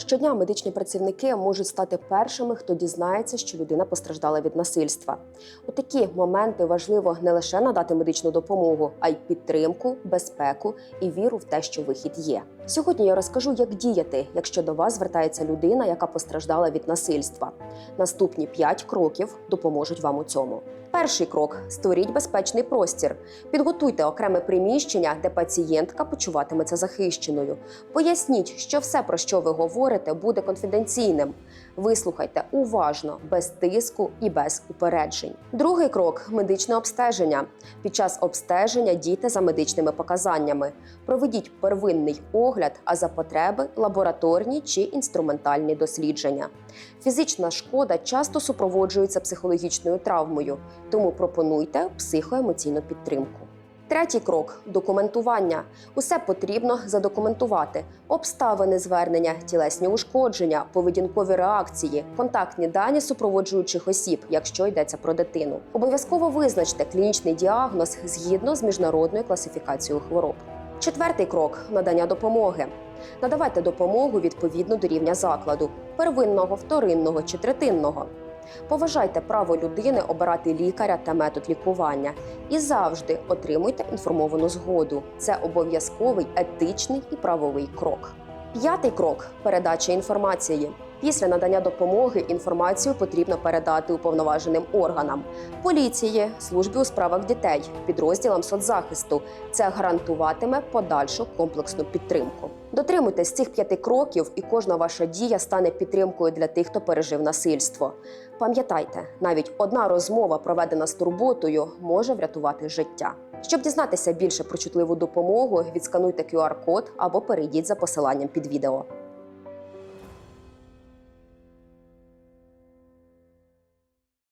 Щодня медичні працівники можуть стати першими, хто дізнається, що людина постраждала від насильства. У такі моменти важливо не лише надати медичну допомогу, а й підтримку, безпеку і віру в те, що вихід є. Сьогодні я розкажу, як діяти, якщо до вас звертається людина, яка постраждала від насильства. Наступні 5 кроків допоможуть вам у цьому. Перший крок створіть безпечний простір. Підготуйте окреме приміщення, де пацієнтка почуватиметься захищеною. Поясніть, що все, про що ви говорите, буде конфіденційним. Вислухайте уважно, без тиску і без упереджень. Другий крок медичне обстеження. Під час обстеження дійте за медичними показаннями. Проведіть первинний огляд, а за потреби лабораторні чи інструментальні дослідження. Фізична шкода часто супроводжується психологічною травмою, тому пропонуйте психоемоційну підтримку. Третій крок документування. Усе потрібно задокументувати: обставини звернення, тілесні ушкодження, поведінкові реакції, контактні дані супроводжуючих осіб, якщо йдеться про дитину. Обов'язково визначте клінічний діагноз згідно з міжнародною класифікацією хвороб. Четвертий крок надання допомоги. Надавайте допомогу відповідно до рівня закладу первинного, вторинного чи третинного. Поважайте право людини обирати лікаря та метод лікування і завжди отримуйте інформовану згоду. Це обов'язковий етичний і правовий крок. П'ятий крок передача інформації. Після надання допомоги інформацію потрібно передати уповноваженим органам поліції, службі у справах дітей, підрозділам соцзахисту. Це гарантуватиме подальшу комплексну підтримку. Дотримуйтесь цих п'яти кроків, і кожна ваша дія стане підтримкою для тих, хто пережив насильство. Пам'ятайте, навіть одна розмова, проведена з турботою, може врятувати життя. Щоб дізнатися більше про чутливу допомогу, відскануйте QR-код або перейдіть за посиланням під відео.